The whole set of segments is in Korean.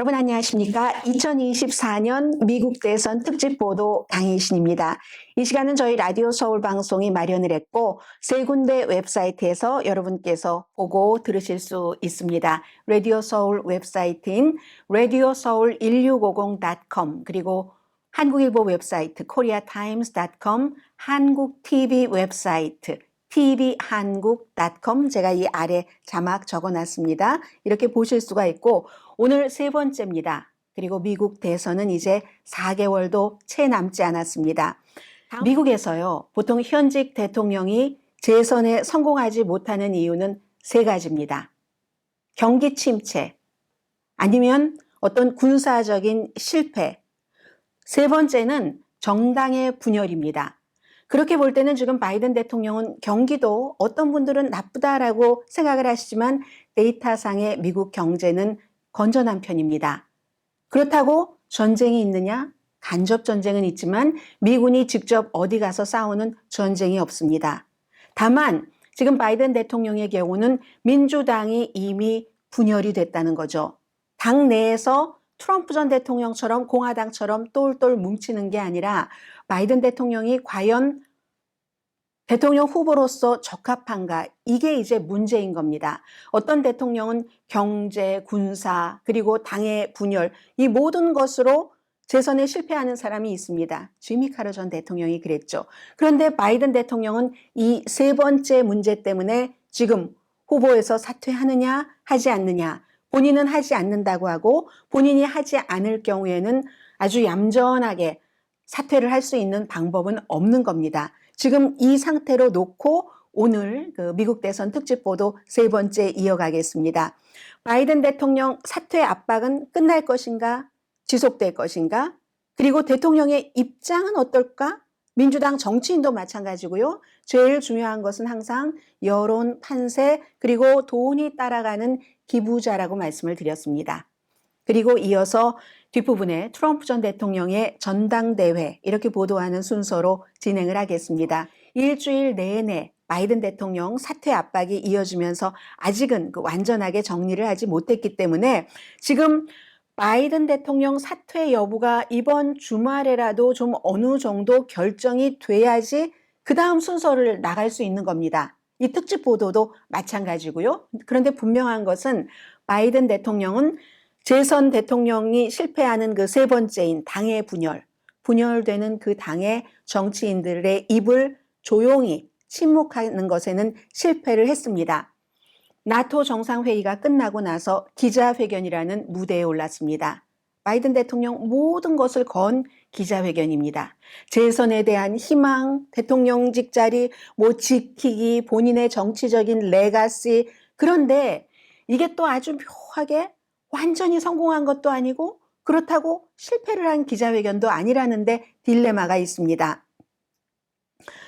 여러분 안녕하십니까? 2024년 미국 대선 특집 보도 강희신입니다. 이 시간은 저희 라디오 서울 방송이 마련을 했고 세 군데 웹사이트에서 여러분께서 보고 들으실 수 있습니다. 라디오 서울 웹사이트인 radioseoul1650.com 그리고 한국일보 웹사이트 koreatimes.com 한국 TV 웹사이트 tv한국.com 제가 이 아래 자막 적어놨습니다. 이렇게 보실 수가 있고 오늘 세 번째입니다. 그리고 미국 대선은 이제 4개월도 채 남지 않았습니다. 미국에서요, 보통 현직 대통령이 재선에 성공하지 못하는 이유는 세 가지입니다. 경기 침체, 아니면 어떤 군사적인 실패, 세 번째는 정당의 분열입니다. 그렇게 볼 때는 지금 바이든 대통령은 경기도 어떤 분들은 나쁘다라고 생각을 하시지만 데이터상의 미국 경제는 건전한 편입니다. 그렇다고 전쟁이 있느냐? 간접 전쟁은 있지만 미군이 직접 어디 가서 싸우는 전쟁이 없습니다. 다만 지금 바이든 대통령의 경우는 민주당이 이미 분열이 됐다는 거죠. 당 내에서 트럼프 전 대통령처럼 공화당처럼 똘똘 뭉치는 게 아니라 바이든 대통령이 과연 대통령 후보로서 적합한가? 이게 이제 문제인 겁니다. 어떤 대통령은 경제, 군사, 그리고 당의 분열, 이 모든 것으로 재선에 실패하는 사람이 있습니다. 지미 카르 전 대통령이 그랬죠. 그런데 바이든 대통령은 이 세 번째 문제 때문에 지금 후보에서 사퇴하느냐, 하지 않느냐, 본인은 하지 않는다고 하고 본인이 하지 않을 경우에는 아주 얌전하게 사퇴를 할 수 있는 방법은 없는 겁니다. 지금 이 상태로 놓고 오늘 그 미국 대선 특집 보도 세 번째 이어가겠습니다. 바이든 대통령 사퇴 압박은 끝날 것인가? 지속될 것인가? 그리고 대통령의 입장은 어떨까? 민주당 정치인도 마찬가지고요. 제일 중요한 것은 항상 여론, 판세, 그리고 돈이 따라가는 기부자라고 말씀을 드렸습니다. 그리고 이어서 뒷부분에 트럼프 전 대통령의 전당대회 이렇게 보도하는 순서로 진행을 하겠습니다. 일주일 내내 바이든 대통령 사퇴 압박이 이어지면서 아직은 그 완전하게 정리를 하지 못했기 때문에 지금 바이든 대통령 사퇴 여부가 이번 주말에라도 좀 어느 정도 결정이 돼야지 그 다음 순서를 나갈 수 있는 겁니다. 이 특집 보도도 마찬가지고요. 그런데 분명한 것은 바이든 대통령은 재선 대통령이 실패하는 그 세 번째인 당의 분열, 분열되는 그 당의 정치인들의 입을 조용히 침묵하는 것에는 실패를 했습니다. 나토 정상회의가 끝나고 나서 기자회견이라는 무대에 올랐습니다. 바이든 대통령 모든 것을 건 기자회견입니다. 재선에 대한 희망, 대통령직 자리, 뭐 지키기, 본인의 정치적인 레가시. 그런데 이게 또 아주 묘하게 완전히 성공한 것도 아니고 그렇다고 실패를 한 기자회견도 아니라는데 딜레마가 있습니다.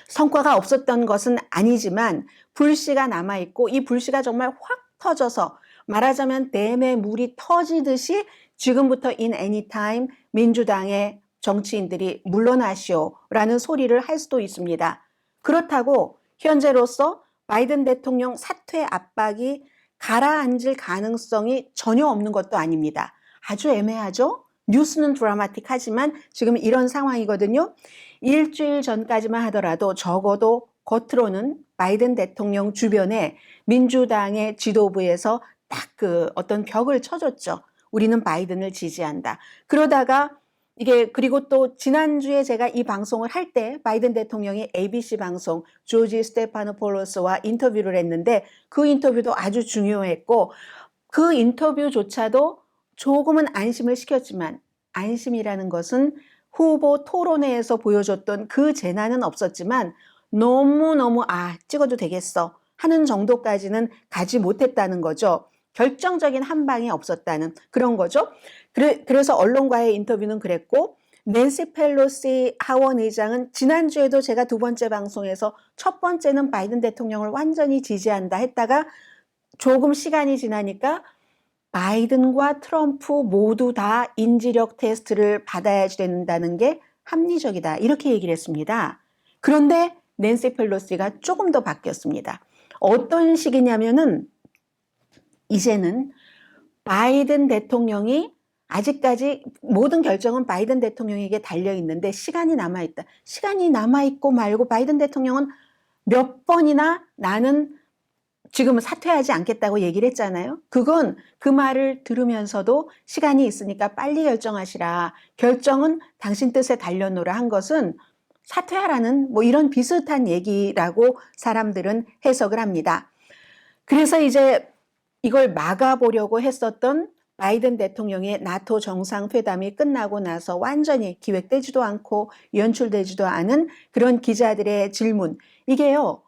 성과가 없었던 것은 아니지만 불씨가 남아있고 이 불씨가 정말 확 터져서 말하자면 댐에 물이 터지듯이 지금부터 in anytime 민주당의 정치인들이 물러나시오라는 소리를 할 수도 있습니다. 그렇다고 현재로서 바이든 대통령 사퇴 압박이 가라앉을 가능성이 전혀 없는 것도 아닙니다. 아주 애매하죠? 뉴스는 드라마틱하지만 지금 이런 상황이거든요. 일주일 전까지만 하더라도 적어도 겉으로는 바이든 대통령 주변에 민주당의 지도부에서 딱 그 어떤 벽을 쳐줬죠. 우리는 바이든을 지지한다. 그러다가 이게 그리고 또 지난주에 제가 이 방송을 할 때 바이든 대통령이 ABC 방송 조지 스테파노폴로스와 인터뷰를 했는데 그 인터뷰도 아주 중요했고 그 인터뷰조차도 조금은 안심을 시켰지만 안심이라는 것은 후보 토론회에서 보여줬던 그 재난은 없었지만 너무너무 아 찍어도 되겠어 하는 정도까지는 가지 못했다는 거죠. 결정적인 한 방이 없었다는 그런 거죠. 그래, 그래 서 언론과의 인터뷰는 그랬고 낸시 펠로시 하원 의장은 지난주에도 제가 두 번째 방송에서 첫 번째는 바이든 대통령을 완전히 지지한다 했다가 조금 시간이 지나니까 바이든과 트럼프 모두 다 인지력 테스트를 받아야 된다는 게 합리적이다. 이렇게 얘기를 했습니다. 그런데 낸시 펠로시가 조금 더 바뀌었습니다. 어떤 식이냐면은 이제는 바이든 대통령이 아직까지 모든 결정은 바이든 대통령에게 달려 있는데 시간이 남아 있다. 시간이 남아 있고 말고 바이든 대통령은 몇 번이나 나는 지금은 사퇴하지 않겠다고 얘기를 했잖아요. 그건 그 말을 들으면서도 시간이 있으니까 빨리 결정하시라. 결정은 당신 뜻에 달려노라 한 것은 사퇴하라는 뭐 이런 비슷한 얘기라고 사람들은 해석을 합니다. 그래서 이제 이걸 막아보려고 했었던 바이든 대통령의 나토 정상회담이 끝나고 나서 완전히 기획되지도 않고 연출되지도 않은 그런 기자들의 질문. 이게요,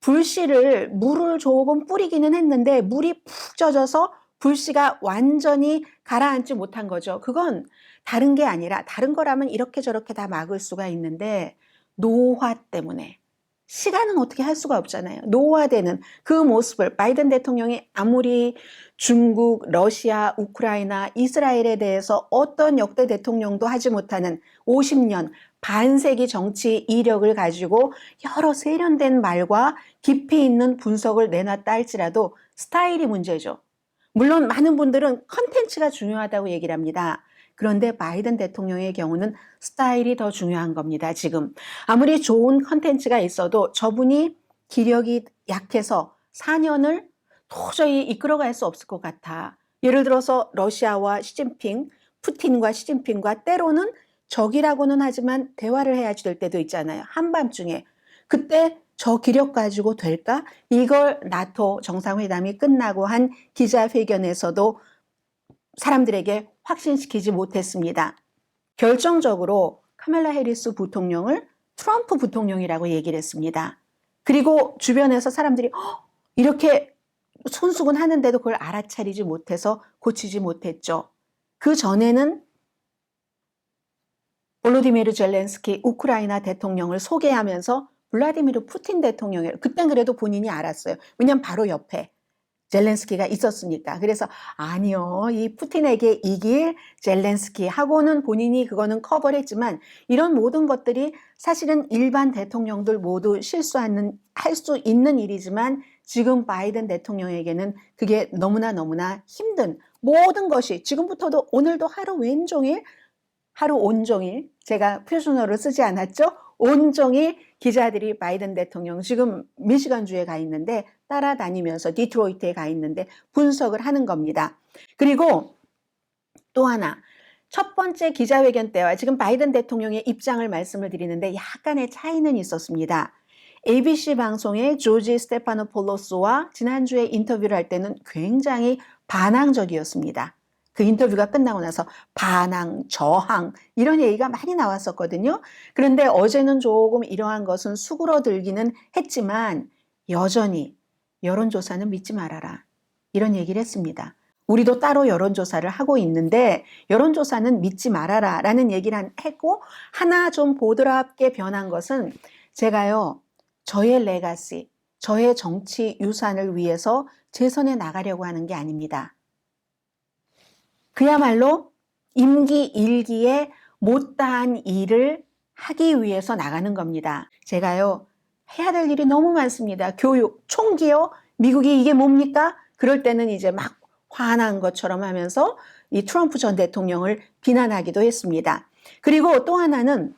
불씨를 물을 조금 뿌리기는 했는데 물이 푹 젖어서 불씨가 완전히 가라앉지 못한 거죠. 그건 다른 게 아니라 다른 거라면 이렇게 저렇게 다 막을 수가 있는데 노화 때문에 시간은 어떻게 할 수가 없잖아요. 노화되는 그 모습을 바이든 대통령이 아무리 중국, 러시아, 우크라이나, 이스라엘에 대해서 어떤 역대 대통령도 하지 못하는 50년 반세기 정치 이력을 가지고 여러 세련된 말과 깊이 있는 분석을 내놨다 할지라도 스타일이 문제죠. 물론 많은 분들은 컨텐츠가 중요하다고 얘기를 합니다. 그런데 바이든 대통령의 경우는 스타일이 더 중요한 겁니다. 지금 아무리 좋은 컨텐츠가 있어도 저분이 기력이 약해서 4년을 도저히 이끌어갈 수 없을 것 같아. 예를 들어서 러시아와 시진핑, 푸틴과 시진핑과 때로는 적이라고는 하지만 대화를 해야지 될 때도 있잖아요. 한밤중에. 그때 저 기력 가지고 될까? 이걸 나토 정상회담이 끝나고 한 기자회견에서도 사람들에게 확신시키지 못했습니다. 결정적으로 카멜라 해리스 부통령을 트럼프 부통령이라고 얘기를 했습니다. 그리고 주변에서 사람들이 "헉, 이렇게 손수건 하는데도 그걸 알아차리지 못해서 고치지 못했죠. 그 전에는 볼로디미르 젤렌스키 우크라이나 대통령을 소개하면서 블라디미르 푸틴 대통령을 그땐 그래도 본인이 알았어요. 왜냐면 바로 옆에 젤렌스키가 있었으니까. 그래서 아니요. 이 푸틴에게 이길 젤렌스키 하고는 본인이 그거는 커버를 했지만 이런 모든 것들이 사실은 일반 대통령들 모두 실수하는 할 수 있는 일이지만 지금 바이든 대통령에게는 그게 너무나 너무나 힘든 모든 것이 지금부터도 오늘도 하루 왼종일 하루 온종일 제가 표준어를 쓰지 않았죠? 온종일 기자들이 바이든 대통령 지금 미시간주에 가 있는데 따라다니면서 디트로이트에 가 있는데 분석을 하는 겁니다. 그리고 또 하나 첫 번째 기자회견 때와 지금 바이든 대통령의 입장을 말씀을 드리는데 약간의 차이는 있었습니다. ABC 방송의 조지 스테파노 폴로스와 지난주에 인터뷰를 할 때는 굉장히 반항적이었습니다. 그 인터뷰가 끝나고 나서 반항, 저항 이런 얘기가 많이 나왔었거든요. 그런데 어제는 조금 이러한 것은 수그러들기는 했지만 여전히 여론조사는 믿지 말아라. 이런 얘기를 했습니다. 우리도 따로 여론조사를 하고 있는데 여론조사는 믿지 말아라 라는 얘기를 했고 하나 좀 보드랍게 변한 것은 제가요 저의 레가시, 저의 정치 유산을 위해서 재선에 나가려고 하는 게 아닙니다. 그야말로 임기 일기에 못다한 일을 하기 위해서 나가는 겁니다. 제가요, 해야 될 일이 너무 많습니다. 교육, 총기요? 미국이 이게 뭡니까? 그럴 때는 이제 막 화난 것처럼 하면서 이 트럼프 전 대통령을 비난하기도 했습니다. 그리고 또 하나는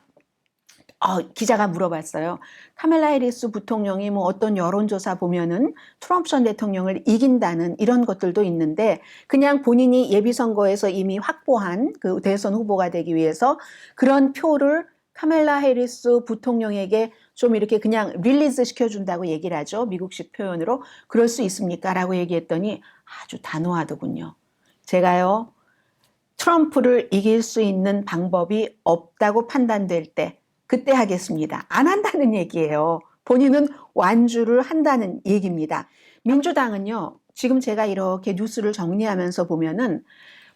어, 기자가 물어봤어요. 카멜라 해리스 부통령이 뭐 어떤 여론조사 보면은 트럼프 전 대통령을 이긴다는 이런 것들도 있는데 그냥 본인이 예비선거에서 이미 확보한 그 대선 후보가 되기 위해서 그런 표를 카멜라 해리스 부통령에게 좀 이렇게 그냥 릴리즈 시켜준다고 얘기를 하죠. 미국식 표현으로. 그럴 수 있습니까? 라고 얘기했더니 아주 단호하더군요. 제가요, 트럼프를 이길 수 있는 방법이 없다고 판단될 때 그때 하겠습니다. 안 한다는 얘기예요. 본인은 완주를 한다는 얘기입니다. 민주당은요, 지금 제가 이렇게 뉴스를 정리하면서 보면은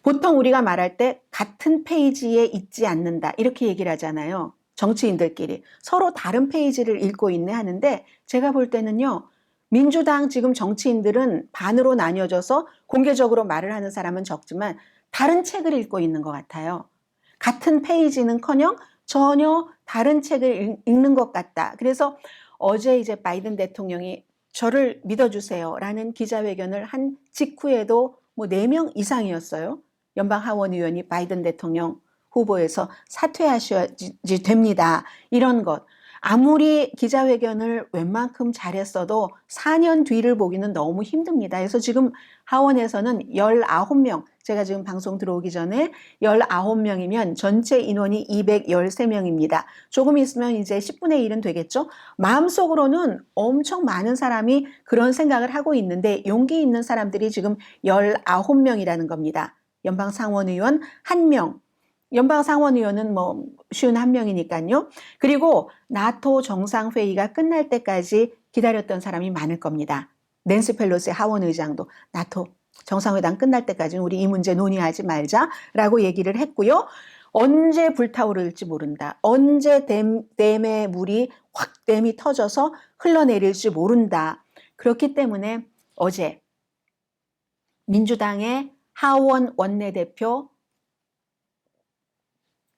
보통 우리가 말할 때 같은 페이지에 있지 않는다. 이렇게 얘기를 하잖아요. 정치인들끼리. 서로 다른 페이지를 읽고 있네 하는데 제가 볼 때는요, 민주당 지금 정치인들은 반으로 나뉘어져서 공개적으로 말을 하는 사람은 적지만 다른 책을 읽고 있는 것 같아요. 같은 페이지는 커녕 전혀 다른 책을 읽는 것 같다. 그래서 어제 이제 바이든 대통령이 저를 믿어주세요. 라는 기자회견을 한 직후에도 뭐 4명 이상이었어요. 연방 하원 의원이 바이든 대통령 후보에서 사퇴하셔야지 됩니다. 이런 것. 아무리 기자회견을 웬만큼 잘했어도 4년 뒤를 보기는 너무 힘듭니다. 그래서 지금 하원에서는 19명, 제가 지금 방송 들어오기 전에 19명이면 전체 인원이 213명입니다. 조금 있으면 이제 10분의 1은 되겠죠? 마음속으로는 엄청 많은 사람이 그런 생각을 하고 있는데 용기 있는 사람들이 지금 19명이라는 겁니다. 연방 상원의원 1명, 연방 상원의원은 뭐 쉬운 한 명이니까요. 그리고 나토 정상회의가 끝날 때까지 기다렸던 사람이 많을 겁니다. 낸시 펠로시 하원 의장도 나토 정상회담 끝날 때까지는 우리 이 문제 논의하지 말자라고 얘기를 했고요. 언제 불타오를지 모른다. 언제 댐, 댐의 물이 확 댐이 터져서 흘러내릴지 모른다. 그렇기 때문에 어제 민주당의 하원 원내대표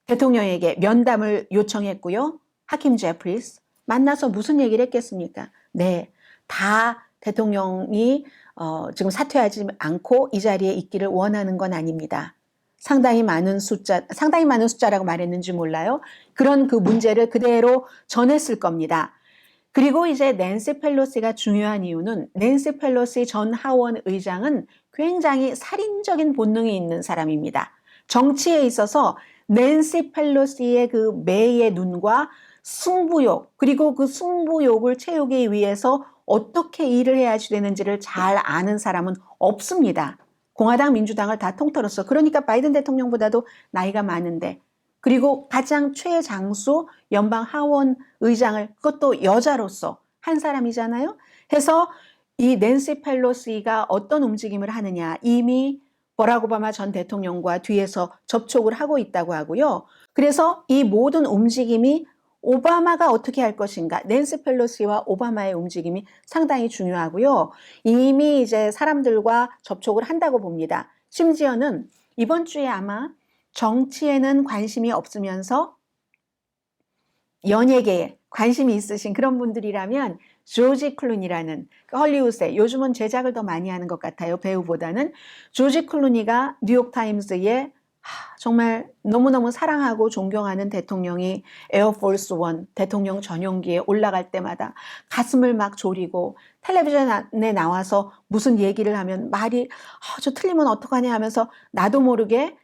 대통령에게 면담을 요청했고요. 하킴 제프리스 만나서 무슨 얘기를 했겠습니까? 네, 다 대통령이 어, 지금 사퇴하지 않고 이 자리에 있기를 원하는 건 아닙니다. 상당히 많은 숫자, 상당히 많은 숫자라고 말했는지 몰라요. 그런 그 문제를 그대로 전했을 겁니다. 그리고 이제 낸시 펠로시가 중요한 이유는 낸시 펠로시 전 하원 의장은 굉장히 살인적인 본능이 있는 사람입니다. 정치에 있어서 낸시 펠로시의 그 매의 눈과 승부욕, 그리고 그 승부욕을 채우기 위해서 어떻게 일을 해야지 되는지를 잘 아는 사람은 없습니다. 공화당, 민주당을 다 통틀어서. 그러니까 바이든 대통령보다도 나이가 많은데, 그리고 가장 최장수 연방 하원 의장을 그것도 여자로서 한 사람이잖아요. 해서 이 낸시 펠로시가 어떤 움직임을 하느냐 이미 버락 오바마 전 대통령과 뒤에서 접촉을 하고 있다고 하고요. 그래서 이 모든 움직임이 오바마가 어떻게 할 것인가, 낸시 펠로시와 오바마의 움직임이 상당히 중요하고요. 이미 이제 사람들과 접촉을 한다고 봅니다. 심지어는 이번 주에 아마 정치에는 관심이 없으면서 연예계에 관심이 있으신 그런 분들이라면 조지 클루니라는 그 헐리우드에 요즘은 제작을 더 많이 하는 것 같아요. 배우보다는 조지 클루니가 뉴욕타임스에 정말 너무너무 사랑하고 존경하는 대통령이 에어포스 원 대통령 전용기에 올라갈 때마다 가슴을 막 졸이고 텔레비전에 나와서 무슨 얘기를 하면 말이 아, 저 틀리면 어떡하냐? 하면서 나도 모르게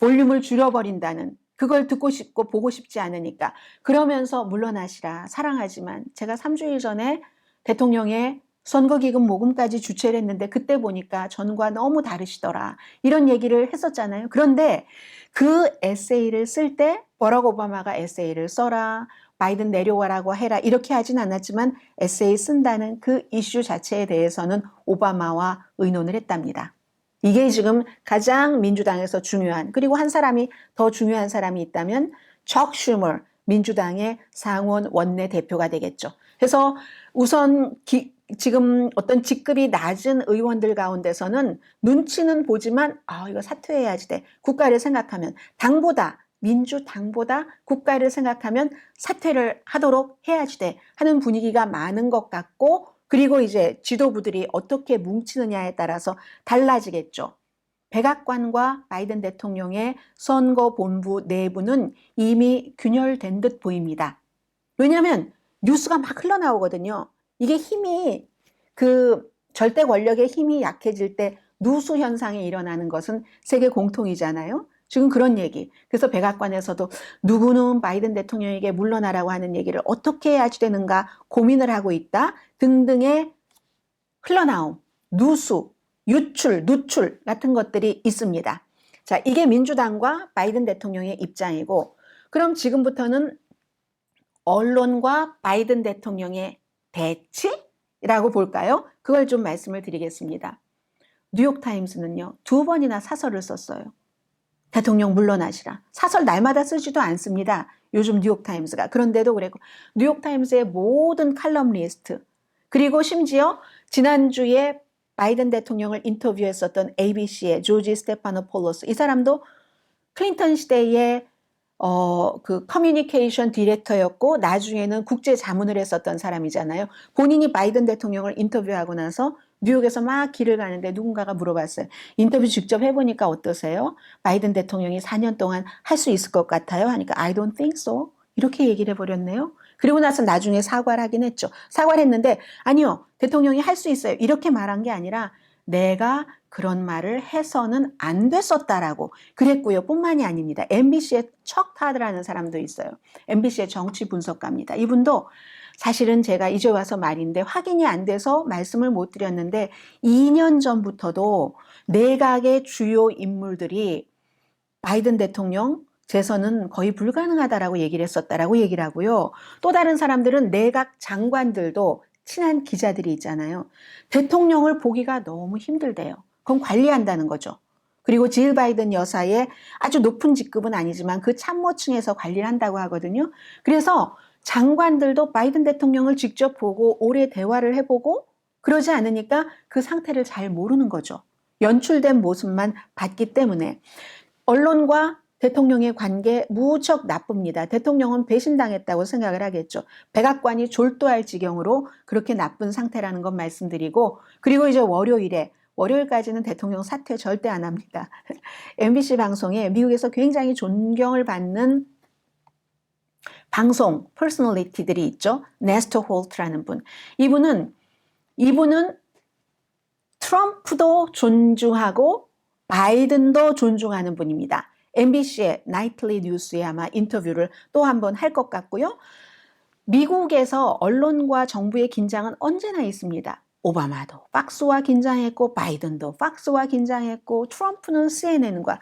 볼륨을 줄여버린다는 그걸 듣고 싶고 보고 싶지 않으니까. 그러면서 물러나시라. 사랑하지만 제가 3주일 전에 대통령의 선거기금 모금까지 주최를 했는데 그때 보니까 전과 너무 다르시더라. 이런 얘기를 했었잖아요. 그런데 그 에세이를 쓸 때 버락 오바마가 에세이를 써라. 바이든 내려와라고 해라. 이렇게 하진 않았지만 에세이 쓴다는 그 이슈 자체에 대해서는 오바마와 의논을 했답니다. 이게 지금 가장 민주당에서 중요한 그리고 한 사람이 더 중요한 사람이 있다면 척 슈머 민주당의 상원 원내 대표가 되겠죠. 그래서 우선 기, 지금 어떤 직급이 낮은 의원들 가운데서는 눈치는 보지만 아 이거 사퇴해야지 돼 국가를 생각하면 당보다 민주당보다 국가를 생각하면 사퇴를 하도록 해야지 돼 하는 분위기가 많은 것 같고 그리고 이제 지도부들이 어떻게 뭉치느냐에 따라서 달라지겠죠. 백악관과 바이든 대통령의 선거 본부 내부는 이미 균열된 듯 보입니다. 왜냐하면 뉴스가 막 흘러나오거든요. 이게 힘이 그 절대 권력의 힘이 약해질 때 누수 현상이 일어나는 것은 세계 공통이잖아요. 지금 그런 얘기. 그래서 백악관에서도 누구는 바이든 대통령에게 물러나라고 하는 얘기를 어떻게 해야지 되는가 고민을 하고 있다 등등의 흘러나옴, 누수, 유출, 누출 같은 것들이 있습니다. 자, 이게 민주당과 바이든 대통령의 입장이고, 그럼 지금부터는 언론과 바이든 대통령의 대치라고 볼까요? 그걸 좀 말씀을 드리겠습니다. 뉴욕타임스는요, 두 번이나 사설을 썼어요. 대통령 물러나시라. 사설 날마다 쓰지도 않습니다. 요즘 뉴욕타임스가. 그런데도 그랬고, 뉴욕타임스의 모든 칼럼 리스트, 그리고 심지어 지난주에 바이든 대통령을 인터뷰했었던 ABC의 조지 스테파노폴로스, 이 사람도 클린턴 시대에 어, 그 커뮤니케이션 디렉터였고 나중에는 국제 자문을 했었던 사람이잖아요. 본인이 바이든 대통령을 인터뷰하고 나서 뉴욕에서 막 길을 가는데 누군가가 물어봤어요. 인터뷰 직접 해보니까 어떠세요? 바이든 대통령이 4년 동안 할 수 있을 것 같아요? 하니까 I don't think so. 이렇게 얘기를 해버렸네요. 그리고 나서 나중에 사과를 하긴 했죠. 사과를 했는데 아니요. 대통령이 할 수 있어요. 이렇게 말한 게 아니라 내가 그런 말을 해서는 안 됐었다라고 그랬고요. 뿐만이 아닙니다. MBC의 척 타드라는 사람도 있어요. MBC의 정치 분석가입니다. 이분도 사실은 제가 이제 와서 말인데 확인이 안 돼서 말씀을 못 드렸는데 2년 전부터도 내각의 주요 인물들이 바이든 대통령 재선은 거의 불가능하다라고 얘기를 했었다라고 얘기를 하고요. 또 다른 사람들은 내각 장관들도 친한 기자들이 있잖아요. 대통령을 보기가 너무 힘들대요. 그럼 관리한다는 거죠. 그리고 질 바이든 여사의 아주 높은 직급은 아니지만 그 참모층에서 관리를 한다고 하거든요. 그래서 장관들도 바이든 대통령을 직접 보고 오래 대화를 해보고 그러지 않으니까 그 상태를 잘 모르는 거죠. 연출된 모습만 봤기 때문에 언론과 대통령의 관계 무척 나쁩니다. 대통령은 배신당했다고 생각을 하겠죠. 백악관이 졸도할 지경으로 그렇게 나쁜 상태라는 건 말씀드리고 그리고 이제 월요일에 월요일까지는 대통령 사퇴 절대 안 합니다. MBC 방송에 미국에서 굉장히 존경을 받는 방송 퍼스널리티들이 있죠. 네스터 홀트라는 분. 이분은 이분은 트럼프도 존중하고 바이든도 존중하는 분입니다. MBC의 나이틀리 뉴스에 아마 인터뷰를 또 한 번 할 것 같고요. 미국에서 언론과 정부의 긴장은 언제나 있습니다. 오바마도 팍스와 긴장했고 바이든도 팍스와 긴장했고 트럼프는 CNN과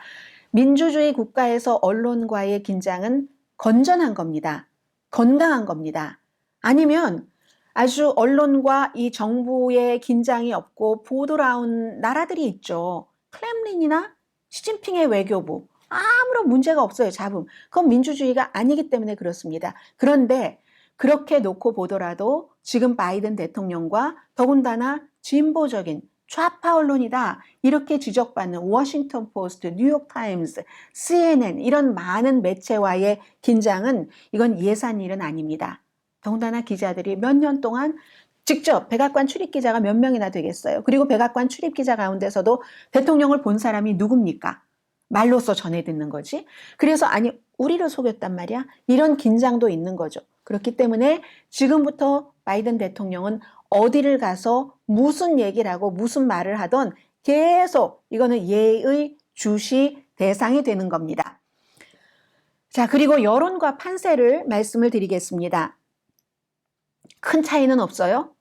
민주주의 국가에서 언론과의 긴장은 건전한 겁니다. 건강한 겁니다. 아니면 아주 언론과 이 정부의 긴장이 없고 보도라운 나라들이 있죠. 클렘린이나 시진핑의 외교부 아무런 문제가 없어요. 잡음. 그건 민주주의가 아니기 때문에 그렇습니다. 그런데 그렇게 놓고 보더라도 지금 바이든 대통령과 더군다나 진보적인 좌파 언론이다. 이렇게 지적받는 워싱턴 포스트, 뉴욕 타임스, CNN 이런 많은 매체와의 긴장은 이건 예산 일은 아닙니다. 더군다나 기자들이 몇 년 동안 직접 백악관 출입 기자가 몇 명이나 되겠어요. 그리고 백악관 출입 기자 가운데서도 대통령을 본 사람이 누굽니까? 말로써 전해 듣는 거지. 그래서 아니 우리를 속였단 말이야. 이런 긴장도 있는 거죠. 그렇기 때문에 지금부터 바이든 대통령은 어디를 가서 무슨 얘기를 하고 무슨 말을 하던 계속 이거는 예의 주시 대상이 되는 겁니다. 자, 그리고 여론과 판세를 말씀을 드리겠습니다. 큰 차이는 없어요.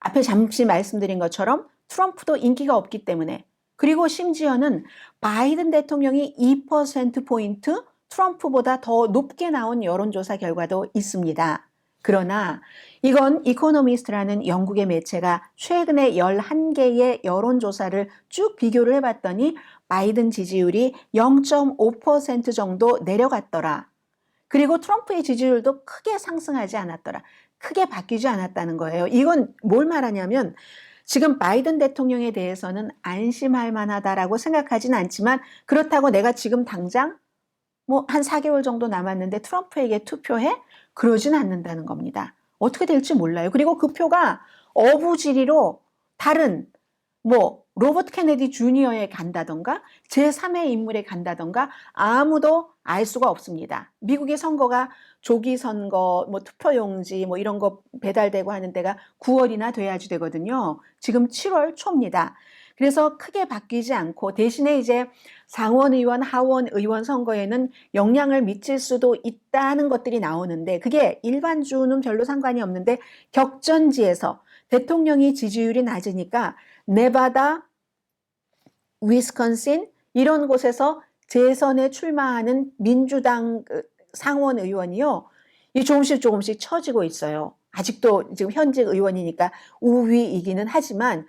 앞에 잠시 말씀드린 것처럼 트럼프도 인기가 없기 때문에 그리고 심지어는 바이든 대통령이 2%포인트 트럼프보다 더 높게 나온 여론조사 결과도 있습니다. 그러나 이건 이코노미스트라는 영국의 매체가 최근에 11개의 여론조사를 쭉 비교를 해봤더니 바이든 지지율이 0.5% 정도 내려갔더라. 그리고 트럼프의 지지율도 크게 상승하지 않았더라. 크게 바뀌지 않았다는 거예요. 이건 뭘 말하냐면 지금 바이든 대통령에 대해서는 안심할 만하다라고 생각하지는 않지만 그렇다고 내가 지금 당장 뭐 한 4개월 정도 남았는데 트럼프에게 투표해? 그러진 않는다는 겁니다. 어떻게 될지 몰라요. 그리고 그 표가 어부지리로 다른 뭐 로버트 케네디 주니어에 간다던가 제3의 인물에 간다던가 아무도 알 수가 없습니다. 미국의 선거가 조기 선거, 뭐 투표용지 뭐 이런 거 배달되고 하는 데가 9월이나 돼야지 되거든요. 지금 7월 초입니다. 그래서 크게 바뀌지 않고 대신에 이제 상원 의원, 하원 의원 선거에는 영향을 미칠 수도 있다는 것들이 나오는데 그게 일반 주는 별로 상관이 없는데 격전지에서 대통령이 지지율이 낮으니까 네바다, 위스콘신 이런 곳에서 재선에 출마하는 민주당 그 상원 의원이요. 이 조금씩 조금씩 처지고 있어요. 아직도 지금 현직 의원이니까 우위이기는 하지만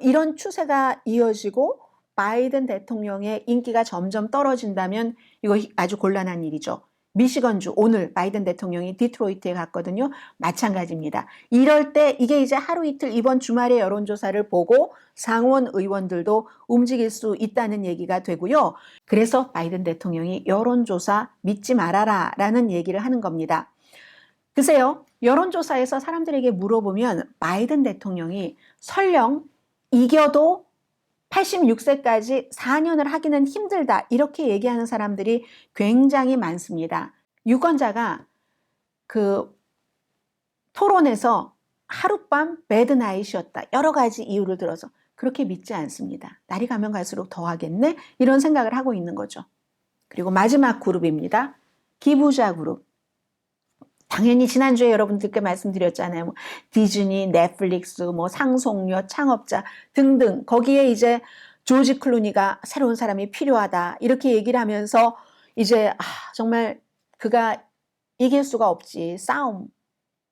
이런 추세가 이어지고 바이든 대통령의 인기가 점점 떨어진다면 이거 아주 곤란한 일이죠. 미시건주 오늘 바이든 대통령이 디트로이트에 갔거든요. 마찬가지입니다. 이럴 때 이게 이제 하루 이틀 이번 주말에 여론조사를 보고 상원 의원들도 움직일 수 있다는 얘기가 되고요. 그래서 바이든 대통령이 여론조사 믿지 말아라 라는 얘기를 하는 겁니다. 글쎄요. 여론조사에서 사람들에게 물어보면 바이든 대통령이 설령 이겨도 86세까지 4년을 하기는 힘들다. 이렇게 얘기하는 사람들이 굉장히 많습니다. 유권자가 그 토론에서 하룻밤 배드나잇이었다. 여러 가지 이유를 들어서 그렇게 믿지 않습니다. 날이 가면 갈수록 더 하겠네? 이런 생각을 하고 있는 거죠. 그리고 마지막 그룹입니다. 기부자 그룹. 당연히 지난주에 여러분들께 말씀드렸잖아요. 뭐 디즈니, 넷플릭스, 뭐 상속료, 창업자 등등. 거기에 이제 조지 클루니가 새로운 사람이 필요하다. 이렇게 얘기를 하면서 이제 아, 정말 그가 이길 수가 없지. 싸움.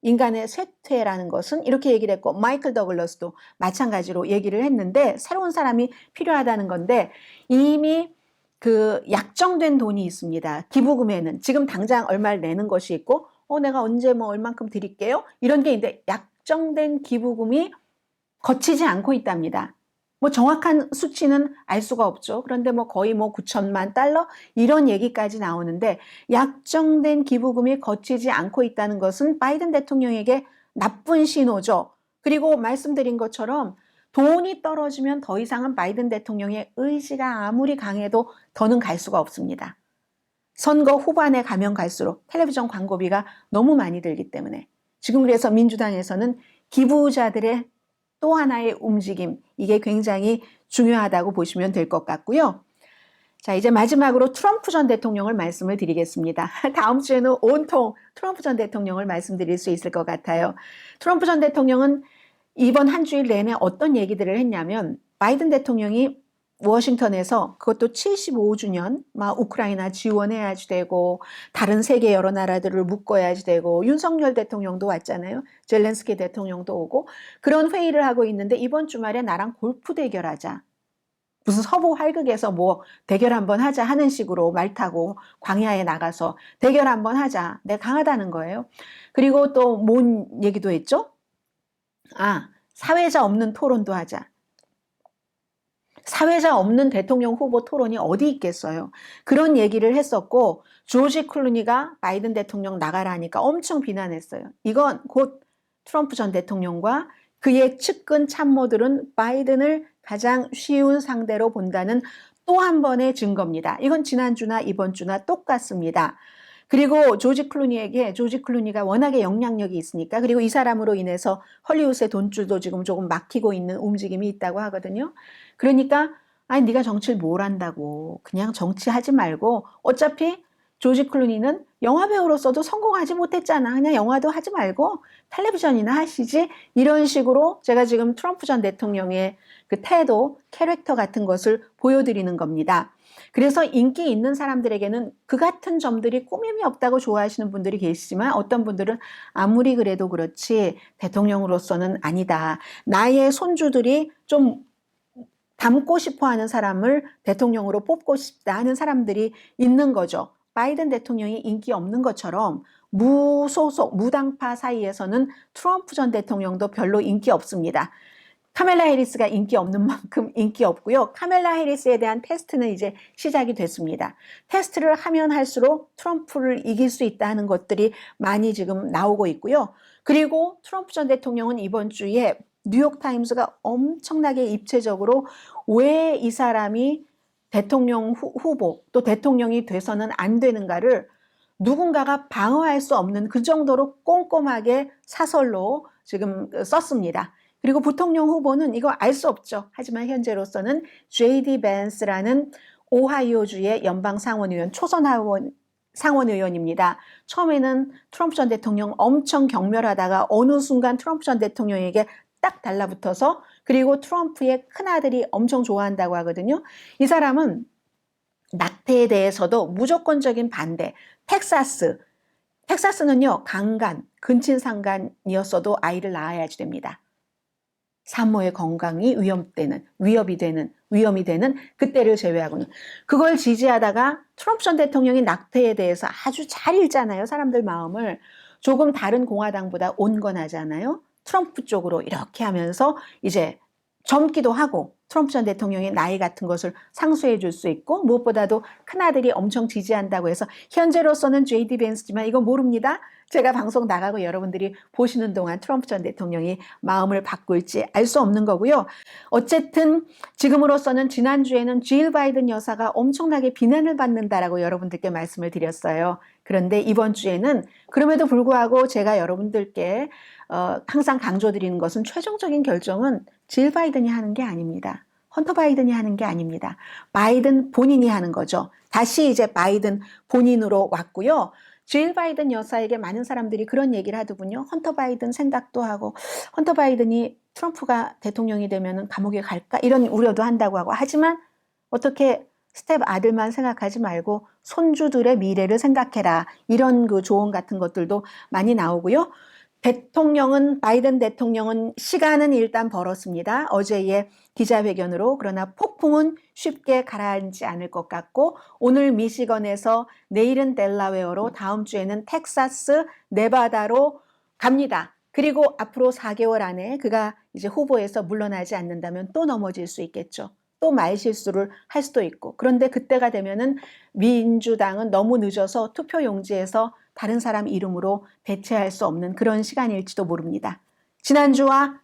인간의 쇠퇴라는 것은 이렇게 얘기를 했고 마이클 더글러스도 마찬가지로 얘기를 했는데 새로운 사람이 필요하다는 건데 이미 그 약정된 돈이 있습니다. 기부금에는 지금 당장 얼마를 내는 것이 있고 어 내가 언제 뭐 얼만큼 드릴게요. 이런 게 있는데 약정된 기부금이 거치지 않고 있답니다. 뭐 정확한 수치는 알 수가 없죠. 그런데 뭐 거의 뭐 9천만 달러 이런 얘기까지 나오는데 약정된 기부금이 거치지 않고 있다는 것은 바이든 대통령에게 나쁜 신호죠. 그리고 말씀드린 것처럼 돈이 떨어지면 더 이상은 바이든 대통령의 의지가 아무리 강해도 더는 갈 수가 없습니다. 선거 후반에 가면 갈수록 텔레비전 광고비가 너무 많이 들기 때문에 지금 그래서 민주당에서는 기부자들의 또 하나의 움직임, 이게 굉장히 중요하다고 보시면 될 것 같고요. 자, 이제 마지막으로 트럼프 전 대통령을 말씀을 드리겠습니다. 다음 주에는 온통 트럼프 전 대통령을 말씀드릴 수 있을 것 같아요. 트럼프 전 대통령은 이번 한 주일 내내 어떤 얘기들을 했냐면, 바이든 대통령이 워싱턴에서 그것도 75주년 막 우크라이나 지원해야지 되고 다른 세계 여러 나라들을 묶어야지 되고 윤석열 대통령도 왔잖아요. 젤렌스키 대통령도 오고 그런 회의를 하고 있는데 이번 주말에 나랑 골프 대결하자. 무슨 서부 활극에서 뭐 대결 한번 하자 하는 식으로 말 타고 광야에 나가서 대결 한번 하자. 내가 강하다는 거예요. 그리고 또 뭔 얘기도 했죠? 아, 사회자 없는 토론도 하자. 사회자 없는 대통령 후보 토론이 어디 있겠어요. 그런 얘기를 했었고 조지 클루니가 바이든 대통령 나가라 하니까 엄청 비난했어요. 이건 곧 트럼프 전 대통령과 그의 측근 참모들은 바이든을 가장 쉬운 상대로 본다는 또 한 번의 증거입니다. 이건 지난주나 이번 주나 똑같습니다. 그리고 조지 클루니에게 조지 클루니가 워낙에 영향력이 있으니까 그리고 이 사람으로 인해서 헐리우드의 돈줄도 지금 조금 막히고 있는 움직임이 있다고 하거든요. 그러니까 아니 네가 정치를 뭘 한다고 그냥 정치하지 말고 어차피 조지 클루니는 영화 배우로서도 성공하지 못했잖아. 그냥 영화도 하지 말고 텔레비전이나 하시지. 이런 식으로 제가 지금 트럼프 전 대통령의 그 태도, 캐릭터 같은 것을 보여드리는 겁니다. 그래서 인기 있는 사람들에게는 그 같은 점들이 꾸밈이 없다고 좋아하시는 분들이 계시지만 어떤 분들은 아무리 그래도 그렇지 대통령으로서는 아니다. 나의 손주들이 좀 닮고 싶어 하는 사람을 대통령으로 뽑고 싶다 하는 사람들이 있는 거죠. 바이든 대통령이 인기 없는 것처럼 무소속, 무당파 사이에서는 트럼프 전 대통령도 별로 인기 없습니다. 카멜라 해리스가 인기 없는 만큼 인기 없고요. 카멜라 해리스에 대한 테스트는 이제 시작이 됐습니다. 테스트를 하면 할수록 트럼프를 이길 수 있다는 것들이 많이 지금 나오고 있고요. 그리고 트럼프 전 대통령은 이번 주에 뉴욕타임스가 엄청나게 입체적으로 왜 이 사람이 대통령 후보 또 대통령이 돼서는 안 되는가를 누군가가 방어할 수 없는 그 정도로 꼼꼼하게 사설로 지금 썼습니다. 그리고 부통령 후보는 이거 알 수 없죠. 하지만 현재로서는 J.D. 벤스라는 오하이오주의 연방 상원의원, 초선 하원 상원 의원입니다. 처음에는 트럼프 전 대통령 엄청 경멸하다가 어느 순간 트럼프 전 대통령에게 딱 달라붙어서 그리고 트럼프의 큰아들이 엄청 좋아한다고 하거든요. 이 사람은 낙태에 대해서도 무조건적인 반대. 텍사스. 텍사스는요, 강간, 근친상간이었어도 아이를 낳아야지 됩니다. 산모의 건강이 위험되는, 위협이 되는, 위험이 되는 그때를 제외하고는. 그걸 지지하다가 트럼프 전 대통령이 낙태에 대해서 아주 잘 읽잖아요. 사람들 마음을. 조금 다른 공화당보다 온건하잖아요. 트럼프 쪽으로 이렇게 하면서 이제 젊기도 하고 트럼프 전 대통령의 나이 같은 것을 상수해 줄 수 있고 무엇보다도 큰아들이 엄청 지지한다고 해서 현재로서는 JD 벤스지만 이거 모릅니다. 제가 방송 나가고 여러분들이 보시는 동안 트럼프 전 대통령이 마음을 바꿀지 알 수 없는 거고요. 어쨌든 지금으로서는 지난주에는 질 바이든 여사가 엄청나게 비난을 받는다라고 여러분들께 말씀을 드렸어요. 그런데 이번 주에는 그럼에도 불구하고 제가 여러분들께 어, 항상 강조드리는 것은 최종적인 결정은 질 바이든이 하는 게 아닙니다. 헌터 바이든이 하는 게 아닙니다. 바이든 본인이 하는 거죠. 다시 이제 바이든 본인으로 왔고요. 질 바이든 여사에게 많은 사람들이 그런 얘기를 하더군요. 헌터 바이든 생각도 하고 헌터 바이든이 트럼프가 대통령이 되면 감옥에 갈까 이런 우려도 한다고 하고 하지만 어떻게 스텝 아들만 생각하지 말고 손주들의 미래를 생각해라 이런 그 조언 같은 것들도 많이 나오고요. 대통령은 바이든 대통령은 시간은 일단 벌었습니다. 어제의 기자회견으로 그러나 폭풍은 쉽게 가라앉지 않을 것 같고 오늘 미시건에서 내일은 델라웨어로 다음 주에는 텍사스, 네바다로 갑니다. 그리고 앞으로 4개월 안에 그가 이제 후보에서 물러나지 않는다면 또 넘어질 수 있겠죠. 또 말실수를 할 수도 있고. 그런데 그때가 되면은 민주당은 너무 늦어서 투표 용지에서 다른 사람 이름으로 대체할 수 없는 그런 시간일지도 모릅니다. 지난주와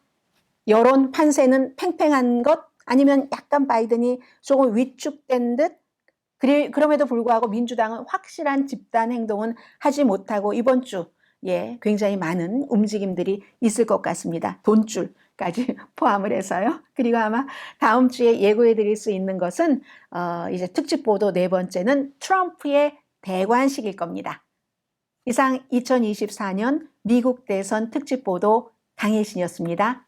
여론 판세는 팽팽한 것 아니면 약간 바이든이 조금 위축된 듯 그럼에도 불구하고 민주당은 확실한 집단 행동은 하지 못하고 이번 주 예, 굉장히 많은 움직임들이 있을 것 같습니다. 돈줄까지 포함을 해서요. 그리고 아마 다음 주에 예고해 드릴 수 있는 것은 어, 이제 특집 보도 네 번째는 트럼프의 대관식일 겁니다. 이상 2024년 미국 대선 특집 보도 강혜신이었습니다.